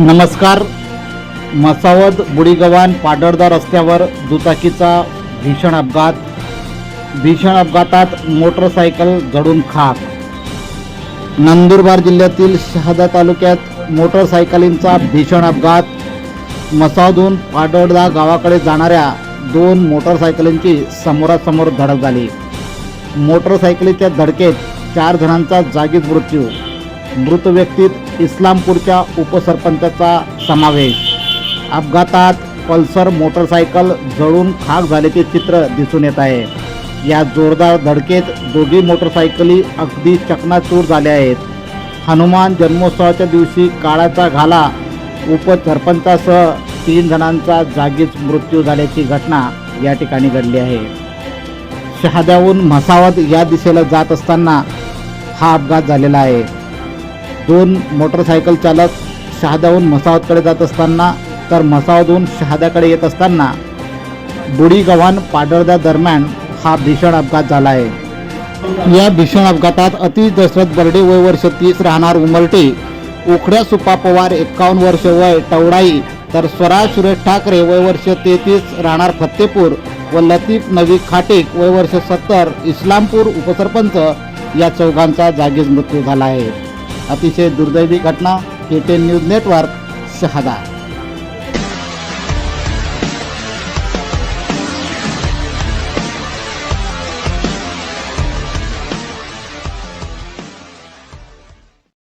नमस्कार. मसावद बुडीगव्हाण पाडळदा रस्त्यावर दुचाकीचा भीषण अपघात. भीषण अपघातात मोटरसायकल जडून खाक. नंदुरबार जिल्ह्यातील शहादा तालुक्यात मोटरसायकलींचा भीषण अपघात. मसावदून पाडळदा गावाकडे जाणाऱ्या दोन मोटरसायकलींची समोरासमोर धडक झाली. मोटरसायकलीच्या धडकेत चार जणांचा जागीच मृत्यू. मृत व्यक्तीत इस्लामपूरच्या उपसरपंचाचा समावेश. अपघातात पल्सर मोटरसायकल जळून खाक झाल्याचे चित्र दिसून येत आहे. या जोरदार धडकेत दोघी मोटरसायकली अगदी चकनाचूर झाल्या आहेत. हनुमान जन्मोत्सवाच्या दिवशी काळाचा घाला उपसरपंचासह तीन जणांचा जागीच मृत्यू झाल्याची घटना या ठिकाणी घडली आहे. शहाद्याहून म्हसावत या दिशेला जात असताना हा अपघात झालेला आहे. दोन मोटरसायकल चालक शहाद्याहून मसावतकडे जात असताना तर मसावदहून शहाद्याकडे येत असताना बुडीगव्हाण पाडळदा दरम्यान हा भीषण अपघात झाला आहे या भीषण अपघातात अति दशरथ बर्डे वय वर्ष तीस राहणार उमरटे उखड्या सुपा पवार एकावन्न वर्ष वय टवडाई तर स्वराज सुरेश ठाकरे वय वर्ष तेहतीस राहणार फत्तेपूर व लतीफ नवी खाटेक वय वर्ष सत्तर इस्लामपूर उपसरपंच या चौघांचा जागीच मृत्यू झाला आहे. अतिशय दुर्दैवी घटना K ten news network Shahada.